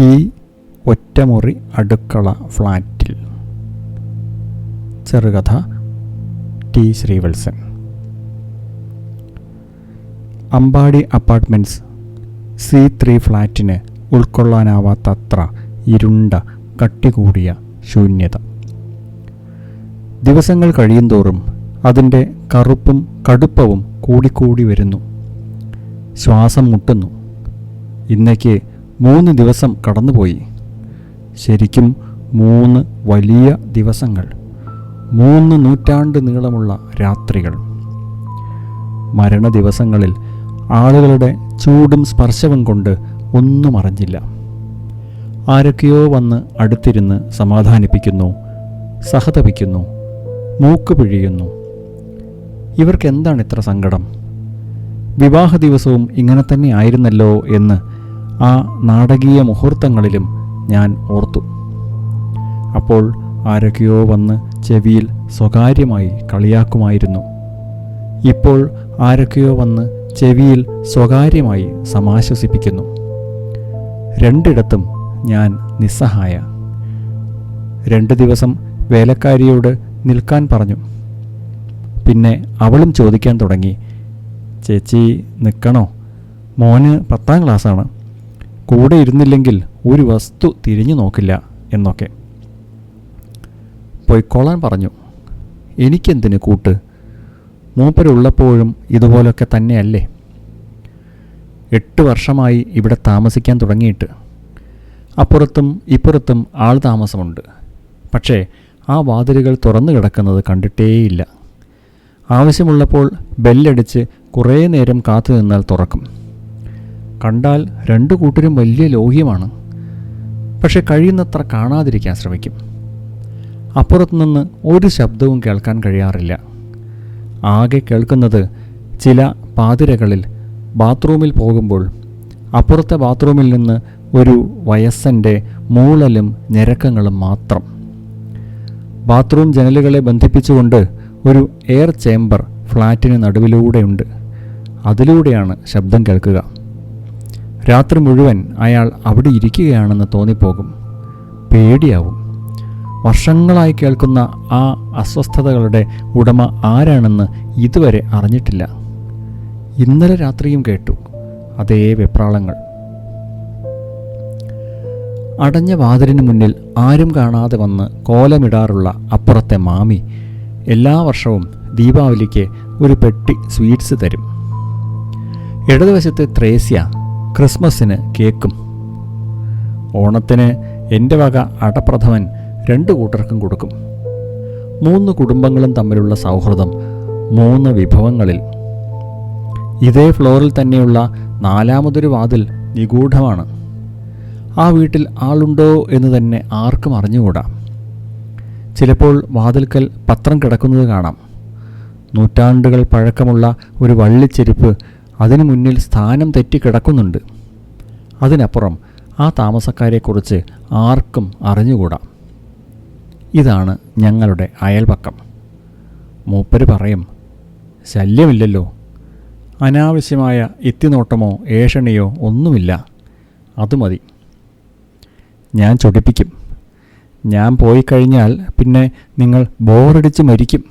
ഈ ഒറ്റമുറി അടുക്കള ഫ്ലാറ്റിൽ. ചെറുകഥ T Sreevalsan. Ambadi apartments C three ഫ്ലാറ്റിന് ഉൾക്കൊള്ളാനാവാത്തത്ര ഇരുണ്ട കട്ടികൂടിയ ശൂന്യത. ദിവസങ്ങൾ കഴിയുന്തോറും അതിന്റെ കറുപ്പും കടുപ്പവും കൂടിക്കൂടി വരുന്നു. ശ്വാസം മുട്ടുന്നു. ഇന്നേക്ക് മൂന്ന് ദിവസം കടന്നുപോയി. ശരിക്കും മൂന്ന് വലിയ ദിവസങ്ങൾ മൂന്ന് നൂറ്റാണ്ട് നീളമുള്ള രാത്രികൾ. മരണ ദിവസങ്ങളിൽ ആളുകളുടെ ചൂടും സ്പർശവും കൊണ്ട് ഒന്നും അറിഞ്ഞില്ല. ആരൊക്കെയോ വന്ന് അടുത്തിരുന്ന് സമാധാനിപ്പിക്കുന്നു സഹതപിക്കുന്നു മൂക്ക് പിഴിയുന്നു. ഇവർക്കെന്താണ് ഇത്ര സങ്കടം? വിവാഹ ദിവസവും ഇങ്ങനെ തന്നെ ആയിരുന്നല്ലോ എന്ന് ആ നാടകീയ മുഹൂർത്തങ്ങളിലും ഞാൻ ഓർത്തു. അപ്പോൾ ആരൊക്കെയോ വന്ന് ചെവിയിൽ സ്വകാര്യമായി കളിയാക്കുമായിരുന്നു. ഇപ്പോൾ ആരൊക്കെയോ വന്ന് ചെവിയിൽ സ്വകാര്യമായി സമാശ്വസിപ്പിക്കുന്നു. രണ്ടിടത്തും ഞാൻ നിസ്സഹായ. രണ്ട് ദിവസം വേലക്കാരിയോട് നിൽക്കാൻ പറഞ്ഞു. പിന്നെ അവളും ചോദിക്കാൻ തുടങ്ങി. ചേച്ചി നിൽക്കണോ മോന് പത്താം ക്ലാസ്സാണ്. കൂടെ ഇരുന്നില്ലെങ്കിൽ ഒരു വസ്തു തിരിഞ്ഞു നോക്കില്ല എന്നൊക്കെ. പൊയ്ക്കോളാൻ പറഞ്ഞു എനിക്കെന്തിന് കൂട്ട്? മൂപ്പരുള്ളപ്പോഴും ഇതുപോലൊക്കെ തന്നെയല്ലേ? എട്ട് വർഷമായി ഇവിടെ താമസിക്കാൻ തുടങ്ങിയിട്ട്. അപ്പുറത്തും ഇപ്പുറത്തും ആൾ താമസമുണ്ട്. പക്ഷേ ആ വാതിലുകൾ തുറന്നു കിടക്കുന്നത് കണ്ടിട്ടേയില്ല. ആവശ്യമുള്ളപ്പോൾ ബെല്ലടിച്ച് കുറേ നേരം കാത്തു നിന്നാൽ തുറക്കും. കണ്ടാൽ രണ്ടു കൂട്ടരും വലിയ ലോഹ്യമാണ്. പക്ഷെ കഴിയുന്നത്ര കാണാതിരിക്കാൻ ശ്രമിക്കും. അപ്പുറത്തുനിന്ന് ഒരു ശബ്ദവും കേൾക്കാൻ കഴിയാറില്ല. ആകെ കേൾക്കുന്നത് ചില പാതിരകളിൽ ബാത്റൂമിൽ പോകുമ്പോൾ അപ്പുറത്തെ ബാത്റൂമിൽ നിന്ന് ഒരു വയസ്സന്റെ മൂളലും ഞരക്കങ്ങളും മാത്രം. ബാത്റൂം ജനലുകളെ ബന്ധിപ്പിച്ചുകൊണ്ട് ഒരു എയർ ചേംബർ ഫ്ലാറ്റിന് നടുവിലൂടെയുണ്ട്. അതിലൂടെയാണ് ശബ്ദം കേൾക്കുക. രാത്രി മുഴുവൻ അയാൾ അവിടെ ഇരിക്കുകയാണെന്ന് തോന്നിപ്പോകും. പേടിയാവും. വർഷങ്ങളായി കേൾക്കുന്ന ആ അസ്വസ്ഥതകളുടെ ഉടമ ആരാണെന്ന് ഇതുവരെ അറിഞ്ഞിട്ടില്ല. ഇന്നലെ രാത്രിയും കേട്ടു. അതേ വെപ്രാളങ്ങൾ. അടഞ്ഞ വാതിലിന് മുന്നിൽ ആരും കാണാതെ വന്ന് കോലമിടാറുള്ള അപ്പുറത്തെ മാമി എല്ലാ വർഷവും ദീപാവലിക്ക് ഒരു പെട്ടി സ്വീറ്റ്സ് തരും. ഇടതുവശത്ത് ത്രേസ്യ ക്രിസ്മസിന് കേക്കും. ഓണത്തിന് എന്റെ വക അടപ്രഥമൻ രണ്ട് കൂട്ടർക്കും കൊടുക്കും. മൂന്ന് കുടുംബങ്ങളും തമ്മിലുള്ള സൗഹൃദം മൂന്ന് വിഭവങ്ങളിൽ. ഇതേ ഫ്ലോറിൽ തന്നെയുള്ള നാലാമതൊരു വാതിൽ നിഗൂഢമാണ്. ആ വീട്ടിൽ ആളുണ്ടോ എന്ന് തന്നെ ആർക്കും അറിഞ്ഞുകൂടാ. ചിലപ്പോൾ വാതിൽക്കൽ പത്രം കിടക്കുന്നത് കാണാം. നൂറ്റാണ്ടുകൾ പഴക്കമുള്ള ഒരു വള്ളിച്ചെരുപ്പ് അതിനു മുന്നിൽ സ്ഥാനം തെറ്റി കിടക്കുന്നുണ്ട്. അതിനപ്പുറം ആ താമസക്കാരെക്കുറിച്ച് ആർക്കും അറിഞ്ഞുകൂടാ. ഇതാണ് ഞങ്ങളുടെ അയൽപക്കം. മൂപ്പര് പറയും ശല്യമില്ലല്ലോ. അനാവശ്യമായ എത്തിനോട്ടമോ ഏഷണിയോ ഒന്നുമില്ല. അത് മതി. ഞാൻ ചൊടിപ്പിക്കും. ഞാൻ പോയി കഴിഞ്ഞാൽ പിന്നെ നിങ്ങൾ ബോറടിച്ച് മരിക്കും.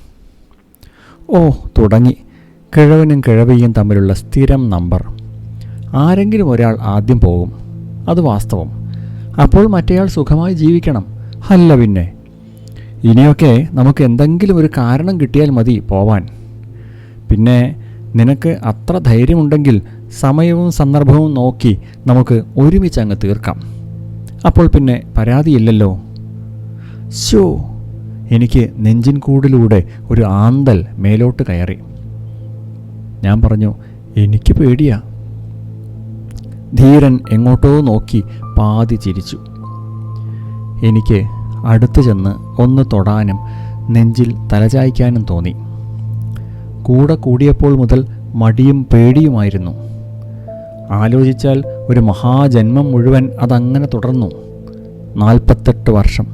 ഓ തുടങ്ങി. കിഴവനും കിഴവിയും തമ്മിലുള്ള സ്ഥിരം നമ്പർ. ആരെങ്കിലും ഒരാൾ ആദ്യം പോകും അത് വാസ്തവം. അപ്പോൾ മറ്റേയാൾ സുഖമായി ജീവിക്കണം. അല്ല പിന്നെ. ഇനിയൊക്കെ നമുക്ക് എന്തെങ്കിലും ഒരു കാരണം കിട്ടിയാൽ മതി പോവാൻ. പിന്നെ നിനക്ക് അത്ര ധൈര്യമുണ്ടെങ്കിൽ സമയവും സന്ദർഭവും നോക്കി നമുക്ക് ഒരുമിച്ച് അങ്ങ് തീർക്കാം. അപ്പോൾ പിന്നെ പരാതിയില്ലല്ലോ. ശോ എനിക്ക് നെഞ്ചിൻ കൂടിലൂടെ ഒരു ആന്തൽ മേലോട്ട് കയറി. ഞാൻ പറഞ്ഞു എനിക്ക് പേടിയാ. ധീരൻ എങ്ങോട്ടോ നോക്കി പാതി ചിരിച്ചു. എനിക്ക് അടുത്തു ചെന്ന് ഒന്ന് തൊടാനും നെഞ്ചിൽ തലചായ്ക്കാനും തോന്നി. കൂടെ കൂടിയപ്പോൾ മുതൽ മടിയും പേടിയുമായിരുന്നു. ആലോചിച്ചാൽ ഒരു മഹാജന്മം മുഴുവൻ അതങ്ങനെ തുടർന്നു. നാൽപ്പത്തെട്ട് വർഷം.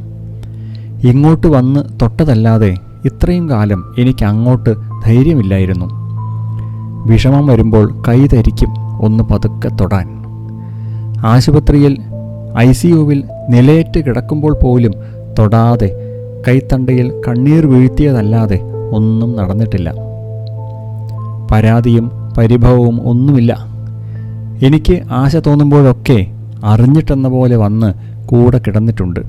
ഇങ്ങോട്ട് വന്ന് തൊട്ടതല്ലാതെ ഇത്രയും കാലം എനിക്ക് അങ്ങോട്ട് ധൈര്യമില്ലായിരുന്നു. വിഷമം വരുമ്പോൾ കൈ ധരിക്കും ഒന്ന് പതുക്കെ തൊടാൻ. ആശുപത്രിയിൽ ഐ സി യുവിൽ നിലയേറ്റ് കിടക്കുമ്പോൾ പോലും തൊടാതെ കൈത്തണ്ടയിൽ കണ്ണീർ വീഴ്ത്തിയതല്ലാതെ ഒന്നും നടന്നിട്ടില്ല. പരാതിയും പരിഭവവും ഒന്നുമില്ല. എനിക്ക് ആശ തോന്നുമ്പോഴൊക്കെ അറിഞ്ഞിട്ടെന്ന പോലെ വന്ന് കൂടെ കിടന്നിട്ടുണ്ട്.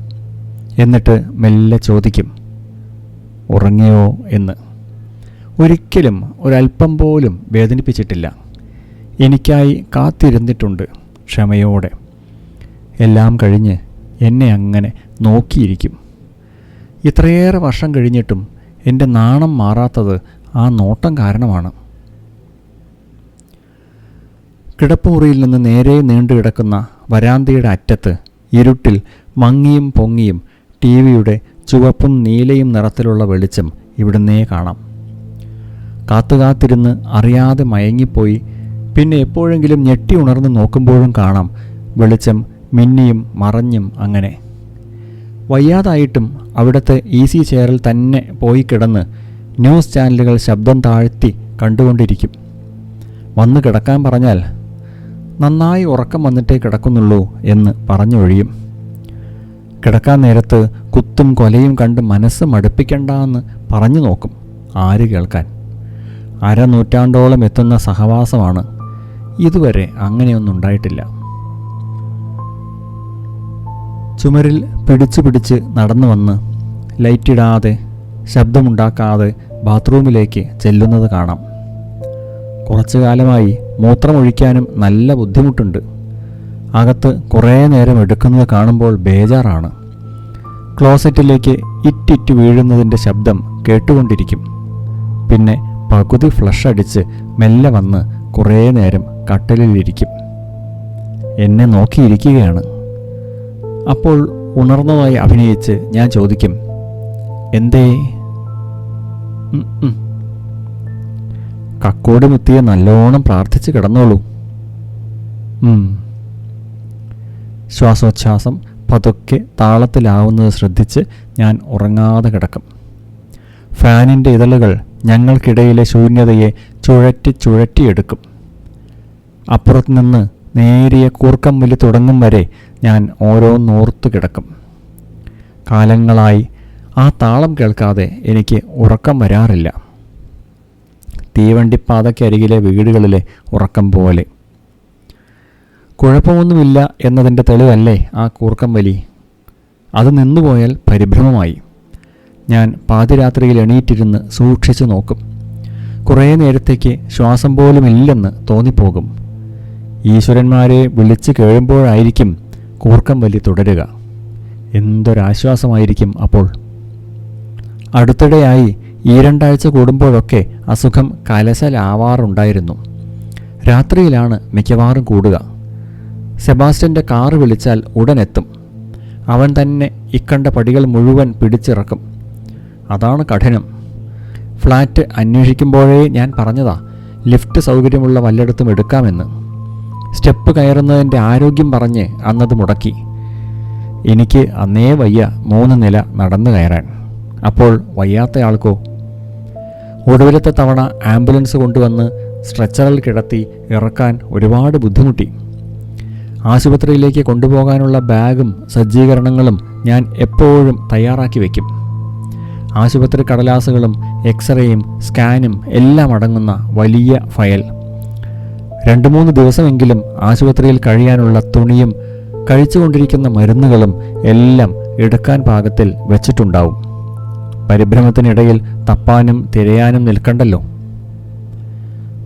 എന്നിട്ട് മെല്ലെ ചോദിക്കും ഉറങ്ങിയോ? എന്ന്. ഒരിക്കലും ഒരല്പം പോലും വേദനിപ്പിച്ചിട്ടില്ല. എനിക്കായി കാത്തിരുന്നിട്ടുണ്ട് ക്ഷമയോടെ. എല്ലാം കഴിഞ്ഞ് എന്നെ അങ്ങനെ നോക്കിയിരിക്കും. ഇത്രയേറെ വർഷം കഴിഞ്ഞിട്ടും എന്റെ നാണം മാറാത്തത് ആ നോട്ടം കാരണമാണ്. കിടപ്പുമുറിയിൽ നിന്ന് നേരെ നീണ്ടു കിടക്കുന്ന വരാന്തയുടെ അറ്റത്ത് ഇരുട്ടിൽ മങ്ങിയും പൊങ്ങിയും ടി വിയുടെ ചുവപ്പും നീലയും നിറത്തിലുള്ള വെളിച്ചം ഇവിടുന്നേ കാണാം. കാത്തുകാത്തിരുന്ന് അറിയാതെ മയങ്ങിപ്പോയി. പിന്നെ എപ്പോഴെങ്കിലും ഞെട്ടി ഉണർന്ന് നോക്കുമ്പോഴും കാണാം വെളിച്ചം മിന്നിയും മറഞ്ഞും അങ്ങനെ. വയ്യാതായിട്ടും അവിടുത്തെ ഈസി ചെയറിൽ തന്നെ പോയി കിടന്ന് ന്യൂസ് ചാനലുകൾ ശബ്ദം താഴ്ത്തി കണ്ടുകൊണ്ടിരിക്കും. വന്ന് കിടക്കാൻ പറഞ്ഞാൽ നന്നായി ഉറക്കം വന്നിട്ടേ കിടക്കുന്നുള്ളൂ എന്ന് പറഞ്ഞൊഴിയും. കിടക്കാൻ നേരത്ത് കുത്തും കൊലയും കണ്ട് മനസ്സ് മടുപ്പിക്കണ്ടെന്ന് പറഞ്ഞു നോക്കും ആര് കേൾക്കാൻ. അരനൂറ്റാണ്ടോളം എത്തുന്ന സഹവാസമാണ് ഇതുവരെ അങ്ങനെയൊന്നും ഉണ്ടായിട്ടില്ല. ചുമരിൽ പിടിച്ചു പിടിച്ച് നടന്നു വന്ന് ലൈറ്റിടാതെ ശബ്ദമുണ്ടാക്കാതെ ബാത്റൂമിലേക്ക് ചെല്ലുന്നത് കാണാം. കുറച്ചു കാലമായി മൂത്രമൊഴിക്കാനും നല്ല ബുദ്ധിമുട്ടുണ്ട്. അകത്ത് കുറേ നേരം എടുക്കുന്നത് കാണുമ്പോൾ ബേജാറാണ്. ക്ലോസറ്റിലേക്ക് ഇറ്റിറ്റ് വീഴുന്നതിന്റെ ശബ്ദം കേട്ടുകൊണ്ടിരിക്കും. പിന്നെ പകുതി ഫ്ലഷ് അടിച്ച് മെല്ലെ വന്ന് കുറേ നേരം കട്ടലിലിരിക്കും. എന്നെ നോക്കിയിരിക്കുകയാണ്. അപ്പോൾ ഉണർന്നതായി അഭിനയിച്ച് ഞാൻ ചോദിക്കും എന്തേ. കക്കോട് മുത്തിയെ നല്ലോണം പ്രാർത്ഥിച്ച് കിടന്നോളൂ. ശ്വാസോച്ഛ്വാസം പതുക്കെ താളത്തിലാവുന്നത് ശ്രദ്ധിച്ച് ഞാൻ ഉറങ്ങാതെ കിടക്കും. ഫാനിന്റെ ഇതളുകൾ ഞങ്ങൾക്കിടയിലെ ശൂന്യതയെ ചുഴറ്റി ചുഴറ്റിയെടുക്കും. അപ്പുറത്ത് നിന്ന് നേരിയ കൂർക്കം വലി തുടങ്ങും വരെ ഞാൻ ഓരോന്നോർത്തു കിടക്കും. കാലങ്ങളായി ആ താളം കേൾക്കാതെ എനിക്ക് ഉറക്കം വരാറില്ല. തീവണ്ടിപ്പാതയ്ക്കരികിലെ വീടുകളിലെ ഉറക്കം പോലെ. കുഴപ്പമൊന്നുമില്ല എന്നതിന്റെ തെളിവല്ലേ ആ കൂർക്കം വലി. അത് നിന്നുപോയാൽ പരിഭ്രമമായി. ഞാൻ പാതിരാത്രിയിൽ എണീറ്റിരുന്ന് സൂക്ഷിച്ചു നോക്കും. കുറേ നേരത്തേക്ക് ശ്വാസം പോലും ഇല്ലെന്ന് തോന്നിപ്പോകും. ഈശ്വരന്മാരെ വിളിച്ചു കേഴുമ്പോഴായിരിക്കും കൂർക്കം വലി തുടരുക. എന്തൊരാശ്വാസമായിരിക്കും അപ്പോൾ? അടുത്തിടെയായി ഈ രണ്ടാഴ്ച കൂടുമ്പോഴൊക്കെ അസുഖം കലശലാവാറുണ്ടായിരുന്നു. രാത്രിയിലാണ് മിക്കവാറും കൂടുക. സെബാസ്റ്റ്യന്റെ കാറ് വിളിച്ചാൽ ഉടനെത്തും. അവൻ തന്നെ ഇക്കണ്ട പടികൾ മുഴുവൻ പിടിച്ചിറക്കും. അതാണ് കഠിനം. ഫ്ലാറ്റ് അന്വേഷിക്കുമ്പോഴേ ഞാൻ പറഞ്ഞതാ ലിഫ്റ്റ് സൗകര്യമുള്ള വല്ലയിടത്തും എടുക്കാമെന്ന്. സ്റ്റെപ്പ് കയറുന്നതിന്റെ ആരോഗ്യം പറഞ്ഞ് അന്നത് മുടക്കി. എനിക്ക് അന്നേ വയ്യ മൂന്ന് നില നടന്നു കയറാൻ. അപ്പോൾ വയ്യാത്തയാൾക്കോ? ഒടുവിലത്തെ തവണ ആംബുലൻസ് കൊണ്ടുവന്ന് സ്ട്രെച്ചറിൽ കിടത്തി ഇറക്കാൻ ഒരുപാട് ബുദ്ധിമുട്ടി. ആശുപത്രിയിലേക്ക് കൊണ്ടുപോകാനുള്ള ബാഗും സജ്ജീകരണങ്ങളും ഞാൻ എപ്പോഴും തയ്യാറാക്കി വയ്ക്കും ആശുപത്രി കടലാസുകളും എക്സ്റേയും സ്കാനും എല്ലാം അടങ്ങുന്ന വലിയ ഫയൽ. രണ്ട് മൂന്ന് ദിവസമെങ്കിലും ആശുപത്രിയിൽ കഴിയാനുള്ള തുണിയും കഴിച്ചുകൊണ്ടിരിക്കുന്ന മരുന്നുകളും എല്ലാം എടുക്കാൻ പാകത്തിൽ വെച്ചിട്ടുണ്ടാവും. പരിഭ്രമത്തിനിടയിൽ തപ്പാനും തിരയാനും നിൽക്കണ്ടല്ലോ.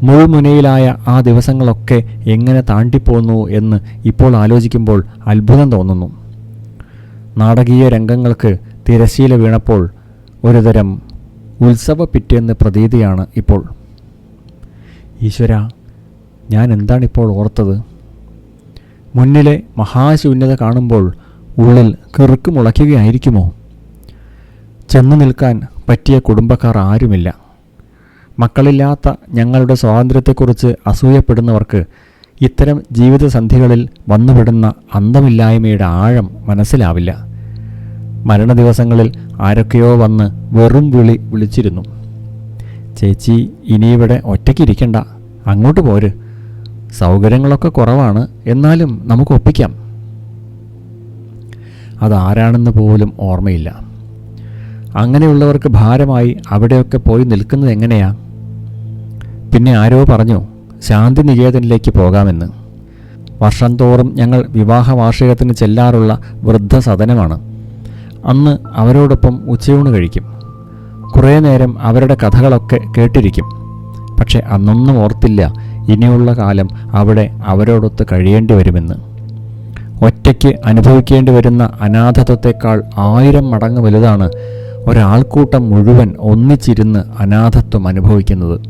മുൾമുനയിലായ ആ ദിവസങ്ങളൊക്കെ എങ്ങനെ താണ്ടിപ്പോന്നു എന്ന് ഇപ്പോൾ ആലോചിക്കുമ്പോൾ അത്ഭുതം തോന്നുന്നു. നാടകീയ രംഗങ്ങൾക്ക് തിരശീല വീണപ്പോൾ ഒരുതരം ഉത്സവ പിറ്റേന്ന് പ്രതീതിയാണ് ഇപ്പോൾ. ഈശ്വര ഞാൻ എന്താണിപ്പോൾ ഓർത്തത്? മുന്നിലെ മഹാശൂന്യത കാണുമ്പോൾ ഉള്ളിൽ കിറുക്ക് മുളയ്ക്കുകയായിരിക്കുമോ? ചെന്നു നിൽക്കാൻ പറ്റിയ കുടുംബക്കാർ ആരുമില്ല. മക്കളില്ലാത്ത ഞങ്ങളുടെ സ്വാതന്ത്ര്യത്തെക്കുറിച്ച് അസൂയപ്പെടുന്നവർക്ക് ഇത്തരം ജീവിതസന്ധികളിൽ വന്നുപെടുന്ന അന്തമില്ലായ്മയുടെ ആഴം മനസ്സിലാവില്ല. മരണദിവസങ്ങളിൽ ആരൊക്കെയോ വന്ന് വെറും വിളി വിളിച്ചിരുന്നു. ചേച്ചി ഇനിയിവിടെ ഒറ്റയ്ക്കിരിക്കണ്ട അങ്ങോട്ട് പോര്. സൗകര്യങ്ങളൊക്കെ കുറവാണ്. എന്നാലും നമുക്ക് ഒപ്പിക്കാം. അതാരാണെന്ന് പോലും ഓർമ്മയില്ല. അങ്ങനെയുള്ളവർക്ക് ഭാരമായി അവിടെയൊക്കെ പോയി നിൽക്കുന്നത് എങ്ങനെയാ? പിന്നെ ആരോ പറഞ്ഞു ശാന്തി നികേതനിലേക്ക് പോകാമെന്ന്. വർഷം തോറും ഞങ്ങൾ വിവാഹ വാർഷികത്തിന് ചെല്ലാറുള്ള വൃദ്ധസദനമാണ്. അന്ന് അവരോടൊപ്പം ഉച്ചയൂണ് കഴിക്കും. കുറേ നേരം അവരുടെ കഥകളൊക്കെ കേട്ടിരിക്കും. പക്ഷെ അന്നൊന്നും ഓർത്തില്ല ഇനിയുള്ള കാലം അവിടെ അവരോടൊത്ത് കഴിയേണ്ടി വരുമെന്ന്. ഒറ്റയ്ക്ക് അനുഭവിക്കേണ്ടി വരുന്ന അനാഥത്വത്തെക്കാൾ ആയിരം മടങ്ങ് വലുതാണ് ഒരാൾക്കൂട്ടം മുഴുവൻ ഒന്നിച്ചിരുന്ന് അനാഥത്വം അനുഭവിക്കുന്നത്.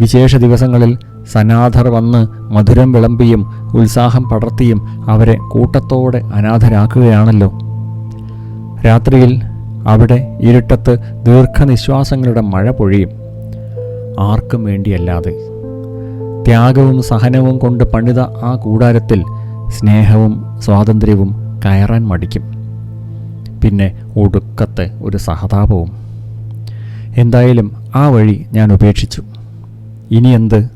വിശേഷ ദിവസങ്ങളിൽ സനാഥർ വന്ന് മധുരം വിളമ്പിയും ഉത്സാഹം പടർത്തിയും അവരെ കൂട്ടത്തോടെ അനാഥരാക്കുകയാണല്ലോ. രാത്രിയിൽ അവിടെ ഇരുട്ടത്ത് ദീർഘനിശ്വാസങ്ങളുടെ മഴ പൊഴിയും. ആർക്കും വേണ്ടിയല്ലാതെ. ത്യാഗവും സഹനവും കൊണ്ട് പണിത ആ കൂടാരത്തിൽ സ്നേഹവും സ്വാതന്ത്ര്യവും കയറാൻ മടിക്കും. പിന്നെ ഒടുക്കത്തെ ഒരു സഹതാപവും. എന്തായാലും ആ വഴി ഞാൻ ഉപേക്ഷിച്ചു. ഇനി എന്ത്?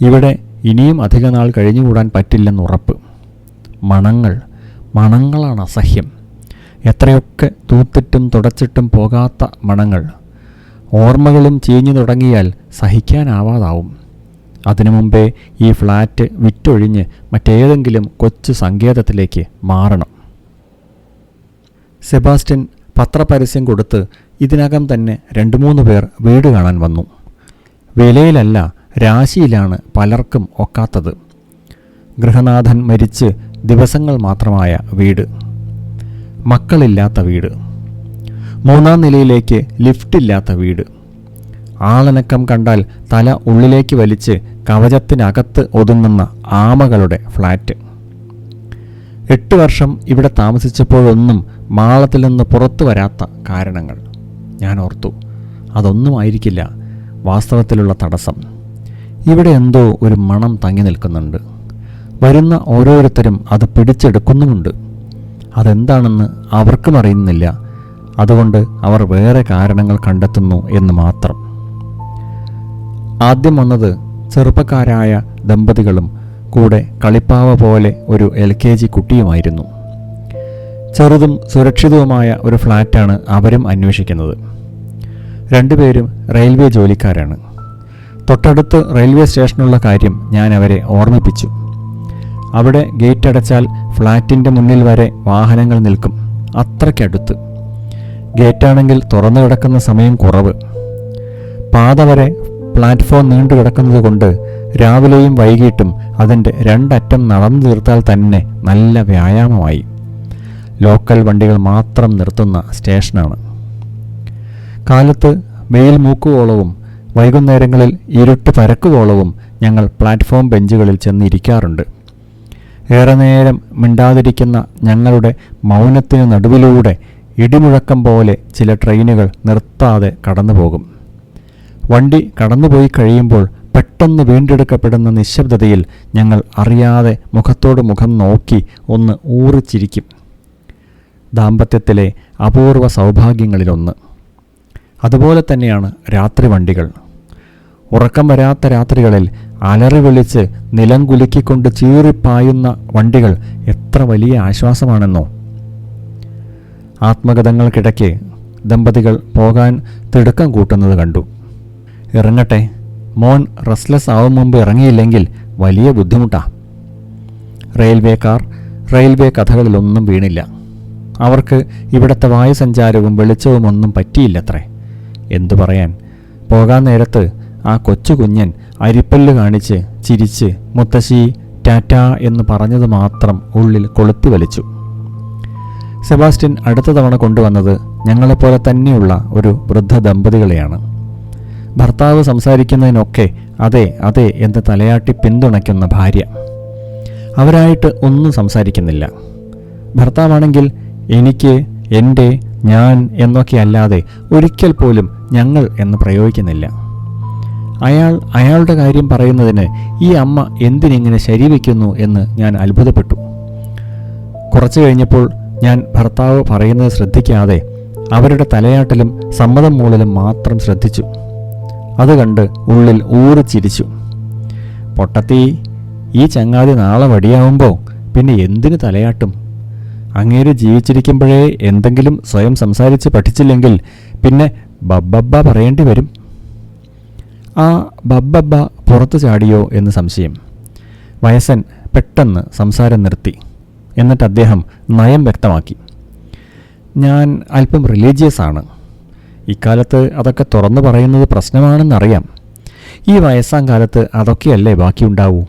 ഇവിടെ ഇനിയും അധിക നാൾ കഴിഞ്ഞുകൂടാൻ പറ്റില്ലെന്നുറപ്പ്. മണങ്ങൾ മണങ്ങളാണ് അസഹ്യം. എത്രയൊക്കെ തൂത്തിട്ടും തുടച്ചിട്ടും പോകാത്ത മണങ്ങൾ. ഓർമ്മകളും ചീഞ്ഞു തുടങ്ങിയാൽ സഹിക്കാനാവാതാവും. അതിനു മുമ്പേ ഈ ഫ്ലാറ്റ് വിറ്റൊഴിഞ്ഞ് മറ്റേതെങ്കിലും കൊച്ചു സങ്കേതത്തിലേക്ക് മാറണം. സെബാസ്റ്റ്യൻ പത്രപരസ്യം കൊടുത്ത് ഇതിനകം തന്നെ രണ്ട് മൂന്ന് പേർ വീട് കാണാൻ വന്നു. വിലയിലല്ല രാശിയിലാണ് പലർക്കും ഒക്കാത്തത്. ഗൃഹനാഥൻ മരിച്ച് ദിവസങ്ങൾ മാത്രമായ വീട്. മക്കളില്ലാത്ത വീട്. മൂന്നാം നിലയിലേക്ക് ലിഫ്റ്റില്ലാത്ത വീട്. ആളനക്കം കണ്ടാൽ തല ഉള്ളിലേക്ക് വലിച്ച് കവചത്തിനകത്ത് ഒതുങ്ങുന്ന ആമകളുടെ ഫ്ലാറ്റ്. എട്ട് വർഷം ഇവിടെ താമസിച്ചപ്പോഴൊന്നും മാളത്തിൽ നിന്ന് പുറത്തു വരാത്ത കാരണങ്ങൾ ഞാൻ ഓർത്തു. അതൊന്നും ആയിരിക്കില്ല വാസ്തവത്തിലുള്ള തടസ്സം. ഇവിടെ എന്തോ ഒരു മണം തങ്ങി നിൽക്കുന്നുണ്ട്. വരുന്ന ഓരോരുത്തരും അത് പിടിച്ചെടുക്കുന്നുമുണ്ട്. അതെന്താണെന്ന് അവർക്കും അറിയുന്നില്ല. അതുകൊണ്ട് അവർ വേറെ കാരണങ്ങൾ കണ്ടെത്തുന്നു എന്ന് മാത്രം. ആദ്യം വന്നത് ചെറുപ്പക്കാരായ ദമ്പതികളും കൂടെ കളിപ്പാവ പോലെ ഒരു എൽ കെ ജി കുട്ടിയുമായിരുന്നു. ചെറുതും സുരക്ഷിതവുമായ ഒരു ഫ്ലാറ്റാണ് അവരും അന്വേഷിക്കുന്നത്. രണ്ടുപേരും റെയിൽവേ ജോലിക്കാരാണ്. തൊട്ടടുത്ത് റെയിൽവേ സ്റ്റേഷനുള്ള കാര്യം ഞാൻ അവരെ ഓർമ്മിപ്പിച്ചു. അവിടെ ഗേറ്റ് അടച്ചാൽ ഫ്ളാറ്റിന്റെ മുന്നിൽ വരെ വാഹനങ്ങൾ നിൽക്കും. അത്രയ്ക്കടുത്ത് ഗേറ്റാണെങ്കിൽ തുറന്നു കിടക്കുന്ന സമയം കുറവ്. പാത വരെ പ്ലാറ്റ്ഫോം നീണ്ടു കിടക്കുന്നത് കൊണ്ട് രാവിലെയും വൈകിട്ടും അതിന്റെ രണ്ടറ്റം നടന്നു തീർത്താൽ തന്നെ നല്ല വ്യായാമമായി. ലോക്കൽ വണ്ടികൾ മാത്രം നിർത്തുന്ന സ്റ്റേഷനാണ്. കാലത്ത് വെയിൽ മൂക്കുവോളവും വൈകുന്നേരങ്ങളിൽ ഇരുട്ട് പരക്കുവോളവും ഞങ്ങൾ പ്ലാറ്റ്ഫോം ബെഞ്ചുകളിൽ ചെന്നിരിക്കാറുണ്ട്. ഏറെ നേരം മിണ്ടാതിരിക്കുന്ന ഞങ്ങളുടെ മൗനത്തിനു നടുവിലൂടെ ഇടിമുഴക്കം പോലെ ചില ട്രെയിനുകൾ നിർത്താതെ കടന്നുപോകും. വണ്ടി കടന്നുപോയി കഴിയുമ്പോൾ പെട്ടെന്ന് വീണ്ടെടുക്കപ്പെടുന്ന നിശബ്ദതയിൽ ഞങ്ങൾ അറിയാതെ മുഖത്തോട് മുഖം നോക്കി ഒന്ന് ഊറിച്ചിരിക്കും. ദാമ്പത്യത്തിലെ അപൂർവ സൗഭാഗ്യങ്ങളിലൊന്ന്. അതുപോലെ തന്നെയാണ് രാത്രി വണ്ടികൾ. ഉറക്കം വരാത്ത രാത്രികളിൽ അലറി വിളിച്ച് നിലം കുലുക്കിക്കൊണ്ട് ചീറിപ്പായുന്ന വണ്ടികൾ എത്ര വലിയ ആശ്വാസമാണെന്നോ. ആത്മകഥങ്ങൾക്കിടയ്ക്ക് ദമ്പതികൾ പോകാൻ തിടുക്കം കൂട്ടുന്നത് കണ്ടു. ഇറങ്ങട്ടെ മോൻ റെസ്ലെസ് ആവും മുമ്പ് ഇറങ്ങിയില്ലെങ്കിൽ വലിയ ബുദ്ധിമുട്ടാ. റെയിൽവേക്കാർ റെയിൽവേ കഥകളിലൊന്നും വീണില്ല. അവർക്ക് ഇവിടുത്തെ വായുസഞ്ചാരവും വെളിച്ചവും ഒന്നും പറ്റിയില്ലത്രേ. എന്തു പറയാൻ? പോകാൻ നേരത്ത് ആ കൊച്ചു കുഞ്ഞൻ അരിപ്പല്ല് കാണിച്ച് ചിരിച്ച് മുത്തശ്ശി ടാറ്റ എന്ന് പറഞ്ഞത് മാത്രം ഉള്ളിൽ കൊളുത്തി വലിച്ചു. സെബാസ്റ്റ്യൻ അടുത്ത തവണ കൊണ്ടുവന്നത് ഞങ്ങളെപ്പോലെ തന്നെയുള്ള ഒരു വൃദ്ധ ദമ്പതികളെയാണ്. ഭർത്താവ് സംസാരിക്കുന്നതിനൊക്കെ അതെ അതെ എന്ന് തലയാട്ടി പിന്തുണയ്ക്കുന്ന ഭാര്യ. അവരായിട്ട് ഒന്നും സംസാരിക്കുന്നില്ല. ഭർത്താവാണെങ്കിൽ എനിക്ക് എന്റെ ഞാൻ എന്നൊക്കെ അല്ലാതെ ഒരിക്കൽ പോലും ഞങ്ങൾ എന്ന് പ്രയോഗിക്കുന്നില്ല. അയാൾ അയാളുടെ കാര്യം പറയുന്നതിന് ഈ അമ്മ എന്തിനിങ്ങനെ ശരിവെക്കുന്നു എന്ന് ഞാൻ അത്ഭുതപ്പെട്ടു. കുറച്ചു കഴിഞ്ഞപ്പോൾ ഞാൻ ഭർത്താവ് പറയുന്നത് ശ്രദ്ധിക്കാതെ അവരുടെ തലയാട്ടലും സമ്മതം മൂളലും മാത്രം ശ്രദ്ധിച്ചു. അത് കണ്ട് ഉള്ളിൽ ഊറി ചിരിച്ചു. പൊട്ടത്തി ഈ ചങ്ങാതി നാളെ വടിയാവുമ്പോൾ പിന്നെ എന്തിന് തലയാട്ടും? അങ്ങേര് ജീവിച്ചിരിക്കുമ്പോഴേ എന്തെങ്കിലും സ്വയം സംസാരിച്ച് പഠിച്ചില്ലെങ്കിൽ പിന്നെ ബബ്ബബ്ബ പറയേണ്ടി വരും. ആ ബബ്ബബ്ബ പുറത്തു ചാടിയോ എന്ന് സംശയം. വയസ്സൻ പെട്ടെന്ന് സംസാരം നിർത്തി. എന്നിട്ട് അദ്ദേഹം നയം വ്യക്തമാക്കി. ഞാൻ അല്പം റിലീജിയസ് ആണ്. ഇക്കാലത്ത് അതൊക്കെ തുറന്നു പറയുന്നത് പ്രശ്നമാണെന്നറിയാം ഈ വയസ്സാം കാലത്ത് അതൊക്കെയല്ലേ ബാക്കിയുണ്ടാവൂ?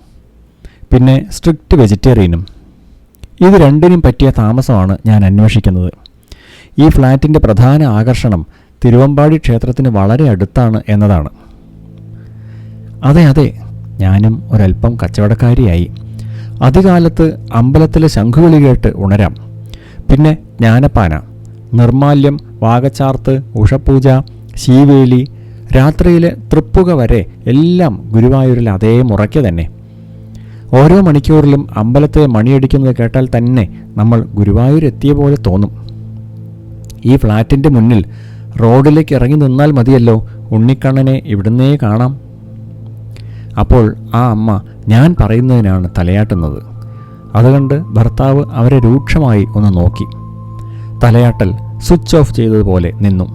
പിന്നെ സ്ട്രിക്റ്റ് വെജിറ്റേറിയനും ഇത് രണ്ടിനും പറ്റിയ താമസമാണ് ഞാൻ അന്വേഷിക്കുന്നത്. ഈ ഫ്ലാറ്റിന്റെ പ്രധാന ആകർഷണം തിരുവമ്പാടി ക്ഷേത്രത്തിന് വളരെ അടുത്താണ് എന്നതാണ്. അതെ അതെ. ഞാനും ഒരല്പം കച്ചവടക്കാരിയായി. അധികാലത്ത് അമ്പലത്തിലെ ശംഖുവിളി കേട്ട് ഉണരാം. പിന്നെ ജ്ഞാനപ്പാന നിർമാല്യം വാകച്ചാർത്ത് ഉഷപൂജ ശീവേലി രാത്രിയിലെ തൃപ്പുക വരെ എല്ലാം ഗുരുവായൂരിൽ അതേ മുറയ്ക്ക് തന്നെ. ഓരോ മണിക്കൂറിലും അമ്പലത്തെ മണിയടിക്കുന്നത് കേട്ടാൽ തന്നെ നമ്മൾ ഗുരുവായൂർ എത്തിയ പോലെ തോന്നും. ഈ ഫ്ലാറ്റിന്റെ മുന്നിൽ റോഡിലേക്ക് ഇറങ്ങി നിന്നാൽ മതിയല്ലോ. ഉണ്ണിക്കണ്ണനെ ഇവിടുന്നേ കാണാം. അപ്പോൾ ആ അമ്മ ഞാൻ പറയുന്നതിനാണ് തലയാട്ടുന്നത്. അതുകൊണ്ട് ഭർത്താവ് അവരെ രൂക്ഷമായി ഒന്ന് നോക്കി. തലയാട്ടൽ സ്വിച്ച് ഓഫ് ചെയ്തതുപോലെ നിന്നു.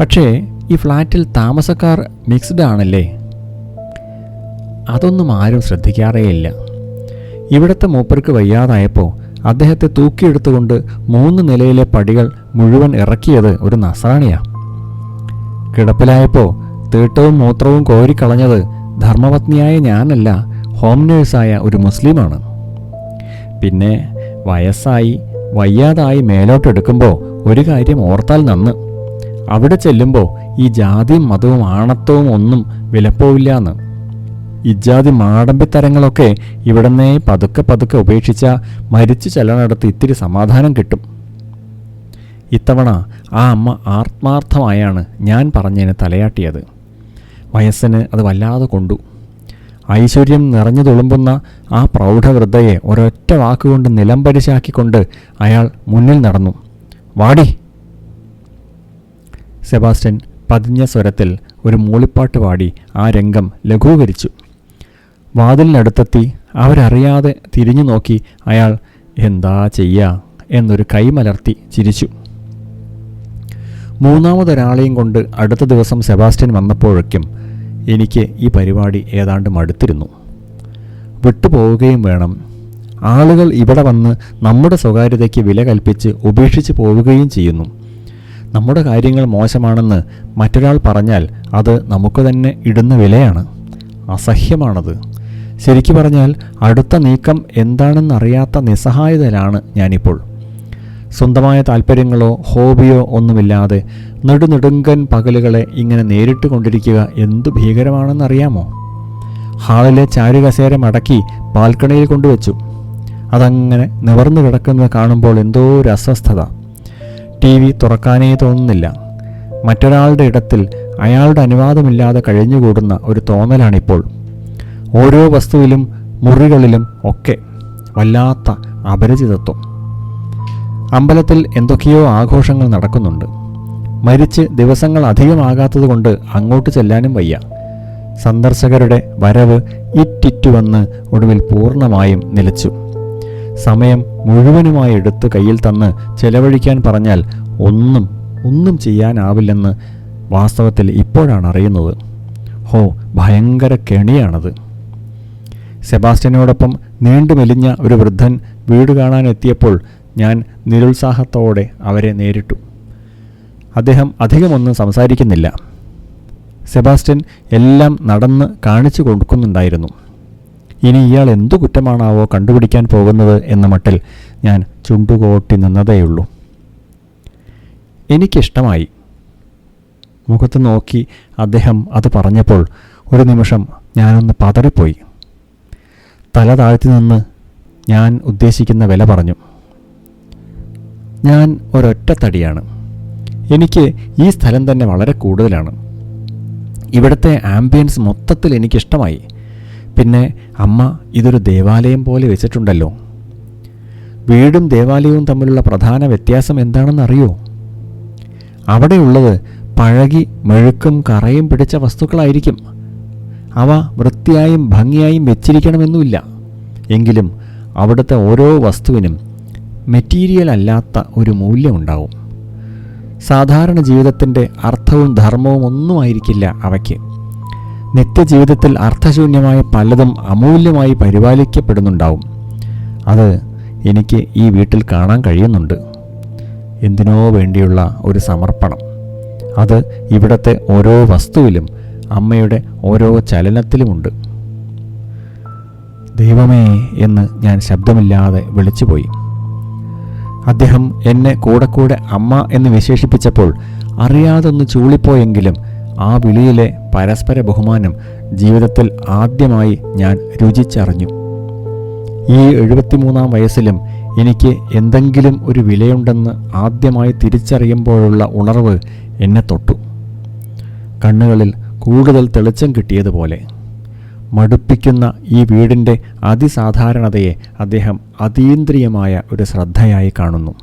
പക്ഷേ ഈ ഫ്ലാറ്റിൽ താമസക്കാർ മിക്സ്ഡ് ആണല്ലേ? അതൊന്നും ആരും ശ്രദ്ധിക്കാറേയില്ല. ഇവിടുത്തെ മൂപ്പർക്ക് വയ്യാതായപ്പോൾ അദ്ദേഹത്തെ തൂക്കിയെടുത്തുകൊണ്ട് മൂന്ന് നിലയിലെ പടികൾ മുഴുവൻ ഇറക്കിയത് ഒരു നസാണിയാണ് കിടപ്പിലായപ്പോൾ തീട്ടവും മൂത്രവും കോരിക്കളഞ്ഞത് ധർമ്മപത്നിയായ ഞാനല്ല ഹോം നേഴ്സായ ഒരു മുസ്ലിമാണ്. പിന്നെ വയസ്സായി വയ്യാതായി മേലോട്ടെടുക്കുമ്പോൾ ഒരു കാര്യം ഓർത്താൽ നന്ന്. അവിടെ ചെല്ലുമ്പോൾ ഈ ജാതിയും മതവും ആണത്വവും ഒന്നും വിലപ്പോവില്ല എന്ന് ഇജാതി മാടമ്പിത്തരങ്ങളൊക്കെ ഇവിടുന്നേ പതുക്കെ പതുക്കെ ഉപേക്ഷിച്ച മരിച്ചു ചെല്ലണടത്ത് ഇത്തിരി സമാധാനം കിട്ടും. ഇത്തവണ ആ അമ്മ ആത്മാർത്ഥമായാണ് ഞാൻ പറഞ്ഞതിന് തലയാട്ടിയത്. വയസ്സിന് അത് വല്ലാതെ കൊണ്ടു. ഐശ്വര്യം നിറഞ്ഞു തുളുമ്പുന്ന ആ പ്രൗഢവൃദ്ധയെ ഒരൊറ്റ വാക്കുകൊണ്ട് നിലംപരിശാക്കിക്കൊണ്ട് അയാൾ മുന്നിൽ നടന്നു. വാടി. സെബാസ്റ്റ്യൻ പതിഞ്ഞ സ്വരത്തിൽ ഒരു മൂളിപ്പാട്ട് പാടി ആ രംഗം ലഘൂകരിച്ചു. വാതിലിനടുത്തെത്തി അവരറിയാതെ തിരിഞ്ഞു നോക്കി അയാൾ എന്താ ചെയ്യാ? എന്നൊരു കൈമലർത്തി ചിരിച്ചു. മൂന്നാമതൊരാളെയും കൊണ്ട് അടുത്ത ദിവസം സെബാസ്റ്റ്യൻ വന്നപ്പോഴേക്കും എനിക്ക് ഈ പരിപാടി ഏതാണ്ട് മടുത്തിരുന്നു. വിട്ടുപോവുകയും വേണം. ആളുകൾ ഇവിടെ വന്ന് നമ്മുടെ സ്വകാര്യതയ്ക്ക് വില കൽപ്പിച്ച് ഉപേക്ഷിച്ച് പോവുകയും ചെയ്യുന്നു. നമ്മുടെ കാര്യങ്ങൾ മോശമാണെന്ന് മറ്റൊരാൾ പറഞ്ഞാൽ അത് നമുക്ക് തന്നെ ഇടുന്ന വിലയാണ്. അസഹ്യമാണത്. ശരിക്കു പറഞ്ഞാൽ അടുത്ത നീക്കം എന്താണെന്നറിയാത്ത നിസ്സഹായതയിലാണ് ഞാനിപ്പോൾ. സ്വന്തമായ താല്പര്യങ്ങളോ ഹോബിയോ ഒന്നുമില്ലാതെ നെടുനെടുങ്കൻ പകലുകളെ ഇങ്ങനെ നേരിട്ട് കൊണ്ടിരിക്കുക എന്തു ഭീകരമാണെന്നറിയാമോ ഹാളിലെ ചാരുകസേര മടക്കി ബാൽക്കണിയിൽ കൊണ്ടുവച്ചു. അതങ്ങനെ നിവർന്നു കിടക്കുന്നത് കാണുമ്പോൾ എന്തോ ഒരു അസ്വസ്ഥത. ടി വി തുറക്കാനേ തോന്നുന്നില്ല. മറ്റൊരാളുടെ ഇടത്തിൽ അയാളുടെ അനുവാദമില്ലാതെ കഴിഞ്ഞുകൂടുന്ന ഒരു തോന്നലാണിപ്പോൾ. ഓരോ വസ്തുവിലും മുറികളിലും ഒക്കെ വല്ലാത്ത അപരിചിതത്വം. അമ്പലത്തിൽ എന്തൊക്കെയോ ആഘോഷങ്ങൾ നടക്കുന്നുണ്ട്. മരിച്ച് ദിവസങ്ങൾ അധികമാകാത്തതുകൊണ്ട് അങ്ങോട്ട് ചെല്ലാനും വയ്യ. സന്ദർശകരുടെ വരവ് ഇറ്റിറ്റു വന്ന് ഒടുവിൽ പൂർണമായും നിലച്ചു. സമയം മുഴുവനുമായി എടുത്ത് കയ്യിൽ തന്ന് ചെലവഴിക്കാൻ പറഞ്ഞാൽ ഒന്നും ഒന്നും ചെയ്യാനാവില്ലെന്ന് വാസ്തവത്തിൽ ഇപ്പോഴാണ് അറിയുന്നത്. ഹോ ഭയങ്കര കെണിയാണത്. സെബാസ്റ്റ്യനോടൊപ്പം നീണ്ടു മെലിഞ്ഞ ഒരു വൃദ്ധൻ വീട് കാണാനെത്തിയപ്പോൾ ഞാൻ നിരുത്സാഹത്തോടെ അവരെ നേരിട്ടു. അദ്ദേഹം അധികമൊന്നും സംസാരിക്കുന്നില്ല. സെബാസ്റ്റ്യൻ എല്ലാം നടന്ന് കാണിച്ചു കൊടുക്കുന്നുണ്ടായിരുന്നു. ഇനി ഇയാൾ എന്തു കുറ്റമാണാവോ കണ്ടുപിടിക്കാൻ പോകുന്നത് എന്ന മട്ടിൽ ഞാൻ ചുണ്ടുകോട്ടി നിന്നതേയുള്ളൂ. എനിക്കിഷ്ടമായി. മുഖത്ത് നോക്കി അദ്ദേഹം അത് പറഞ്ഞപ്പോൾ ഒരു നിമിഷം ഞാനൊന്ന് പതറിപ്പോയി. തല താഴ്ത്തി നിന്ന് ഞാൻ ഉദ്ദേശിക്കുന്ന വില പറഞ്ഞു. ഞാൻ ഒരൊറ്റത്തടിയാണ് എനിക്ക് ഈ സ്ഥലം തന്നെ വളരെ കൂടുതലാണ്. ഇവിടുത്തെ ആംബിയൻസ് മൊത്തത്തിൽ എനിക്കിഷ്ടമായി. പിന്നെ അമ്മ ഇതൊരു ദേവാലയം പോലെ വെച്ചിട്ടുണ്ടല്ലോ. വീടും ദേവാലയവും തമ്മിലുള്ള പ്രധാന വ്യത്യാസം എന്താണെന്നറിയോ? അവിടെയുള്ളത് പഴകി മെഴുക്കും കറയും പിടിച്ച വസ്തുക്കളായിരിക്കും. അവ വൃത്തിയായും ഭംഗിയായും വെച്ചിരിക്കണമെന്നുമില്ല എങ്കിലും അവിടുത്തെ ഓരോ വസ്തുവിനും മെറ്റീരിയൽ അല്ലാത്ത ഒരു മൂല്യമുണ്ടാവും സാധാരണ ജീവിതത്തിന്റെ അർത്ഥവും ധർമ്മവും ഒന്നുമായിരിക്കില്ല അവയ്ക്ക്. നിത്യജീവിതത്തിൽ അർത്ഥശൂന്യമായ പലതും അമൂല്യമായി പരിപാലിക്കപ്പെടുന്നുണ്ടാവും. അത് എനിക്ക് ഈ വീട്ടിൽ കാണാൻ കഴിയുന്നുണ്ട്. എന്തിനോ വേണ്ടിയുള്ള ഒരു സമർപ്പണം. അത് ഇവിടത്തെ ഓരോ വസ്തുവിലും അമ്മയുടെ ഓരോ ചലനത്തിലുമുണ്ട്. ദൈവമേ എന്ന് ഞാൻ ശബ്ദമില്ലാതെ വിളിച്ചുപോയി. അദ്ദേഹം എന്നെ കൂടെ കൂടെ അമ്മ എന്ന് വിശേഷിപ്പിച്ചപ്പോൾ അറിയാതൊന്ന് ചൂളിപ്പോയെങ്കിലും ആ വിളിയിലെ പരസ്പര ബഹുമാനം ജീവിതത്തിൽ ആദ്യമായി ഞാൻ രുചിച്ചറിഞ്ഞു. ഈ എഴുപത്തിമൂന്നാം വയസ്സിലും എനിക്ക് എന്തെങ്കിലും ഒരു വിലയുണ്ടെന്ന് ആദ്യമായി തിരിച്ചറിയുമ്പോഴുള്ള ഉണർവ് എന്നെ തൊട്ടു. കണ്ണുകളിൽ കൂടുതൽ തെളിച്ചം കിട്ടിയതുപോലെ. മടുപ്പിക്കുന്ന ഈ വീടിന്റെ അതിസാധാരണതയെ അദ്ദേഹം അതീന്ദ്രിയമായ ഒരു ശ്രദ്ധയായി കാണുന്നു.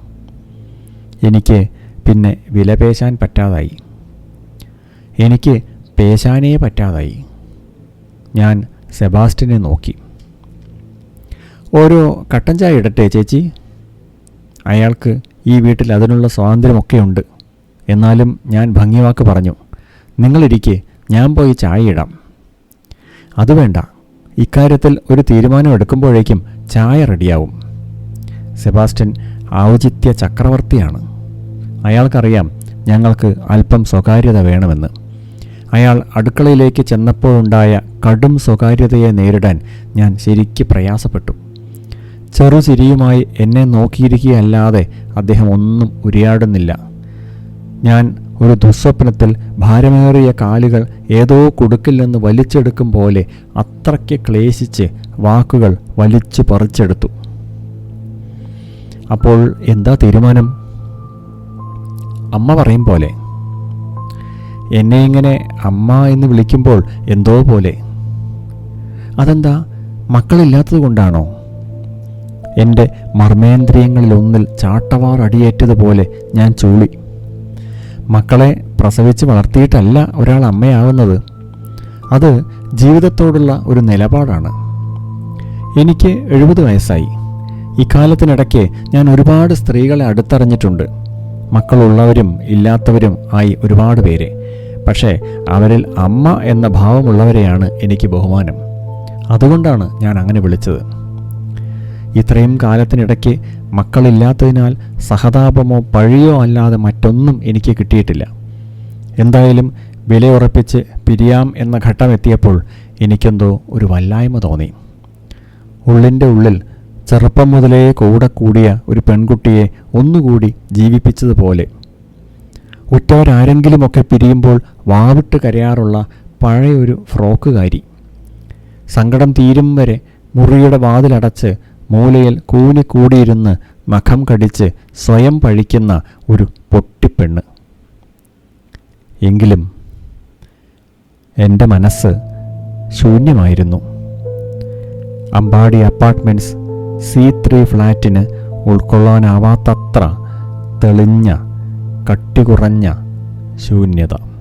എനിക്ക് പിന്നെ വിലപേശാൻ പറ്റാതായി. എനിക്ക് പേശാനേ പറ്റാതായി. ഞാൻ സെബാസ്റ്റിനെ നോക്കി. ഓരോ കട്ടൻ ചായ ഇടട്ടെ ചേച്ചി? അയാൾക്ക് ഈ വീട്ടിൽ അതിനുള്ള സ്വാതന്ത്ര്യമൊക്കെയുണ്ട് എന്നാലും ഞാൻ ഭംഗിവാക്ക് പറഞ്ഞു നിങ്ങളിരിക്കെ ഞാൻ പോയി ചായ ഇടാം. അത് വേണ്ട. ഇക്കാര്യത്തിൽ ഒരു തീരുമാനം എടുക്കുമ്പോഴേക്കും ചായ റെഡിയാവും. സെബാസ്റ്റ്യൻ ഔചിത്യ ചക്രവർത്തിയാണ്. അയാൾക്കറിയാം ഞങ്ങൾക്ക് അല്പം സ്വകാര്യത വേണമെന്ന്. അയാൾ അടുക്കളയിലേക്ക് ചെന്നപ്പോഴുണ്ടായ കടും സ്വകാര്യതയെ നേരിടാൻ ഞാൻ ശരിക്ക് പ്രയാസപ്പെട്ടു. ചെറുചിരിയുമായി എന്നെ നോക്കിയിരിക്കുകയല്ലാതെ അദ്ദേഹം ഒന്നും ഉരിയാടുന്നില്ല. ഞാൻ ഒരു ദുസ്വപ്നത്തിൽ ഭാരമേറിയ കാലുകൾ ഏതോ കുടുക്കിൽ നിന്ന് വലിച്ചെടുക്കും പോലെ അത്രയ്ക്ക് ക്ലേശിച്ച് വാക്കുകൾ വലിച്ചു പറിച്ചെടുത്തു. അപ്പോൾ എന്താ തീരുമാനം? അമ്മ പറയും പോലെ. എന്നെ ഇങ്ങനെ അമ്മ എന്ന് വിളിക്കുമ്പോൾ എന്തോ പോലെ. അതെന്താ? മക്കളില്ലാത്തത് കൊണ്ടാണോ? എന്റെ മർമ്മേന്ദ്രിയങ്ങളിലൊന്നിൽ ചാട്ടവാർ അടിയേറ്റതുപോലെ ഞാൻ ചൂളി. മക്കളെ പ്രസവിച്ച് വളർത്തിയിട്ടല്ല ഒരാൾ അമ്മയാവുന്നത് അത് ജീവിതത്തോടുള്ള ഒരു നിലപാടാണ്. എനിക്ക് എഴുപത് വയസ്സായി. ഇക്കാലത്തിനിടയ്ക്ക് ഞാൻ ഒരുപാട് സ്ത്രീകളെ അടുത്തറിഞ്ഞിട്ടുണ്ട്. മക്കളുള്ളവരും ഇല്ലാത്തവരും ആയി ഒരുപാട് പേരെ. പക്ഷേ അവരിൽ അമ്മ എന്ന ഭാവമുള്ളവരെയാണ് എനിക്ക് ബഹുമാനം. അതുകൊണ്ടാണ് ഞാൻ അങ്ങനെ വിളിച്ചത്. ഇത്രയും കാലത്തിനിടയ്ക്ക് മക്കളില്ലാത്തതിനാൽ സഹതാപമോ പഴിയോ അല്ലാതെ മറ്റൊന്നും എനിക്ക് കിട്ടിയിട്ടില്ല. എന്തായാലും വിലയുറപ്പിച്ച് പിരിയാം എന്ന ഘട്ടം എത്തിയപ്പോൾ എനിക്കെന്തോ ഒരു വല്ലായ്മ തോന്നി. ഉള്ളിന്റെ ഉള്ളിൽ ചെറുപ്പം മുതലേ കൂടെ കൂടിയ ഒരു പെൺകുട്ടിയെ ഒന്നുകൂടി ജീവിപ്പിച്ചതുപോലെ. ഉറ്റവരാരെങ്കിലുമൊക്കെ പിരിയുമ്പോൾ വാവിട്ട് കരയാറുള്ള പഴയൊരു ഫ്രോക്കുകാരി. സങ്കടം തീരും വരെ മുറിയുടെ വാതിലടച്ച് മൂലയിൽ കൂനിക്കൂടിയിരുന്ന് മഖം കടിച്ച് സ്വയം പഴിക്കുന്ന ഒരു പൊട്ടിപ്പെണ്ണ്. എങ്കിലും എന്റെ മനസ്സ് ശൂന്യമായിരുന്നു. അമ്പാടി അപ്പാർട്ട്മെന്റ്സ് സി ത്രീ ഫ്ലാറ്റിന് ഉൾക്കൊള്ളാനാവാത്തത്ര തെളിഞ്ഞ കട്ടി കുറഞ്ഞ ശൂന്യത.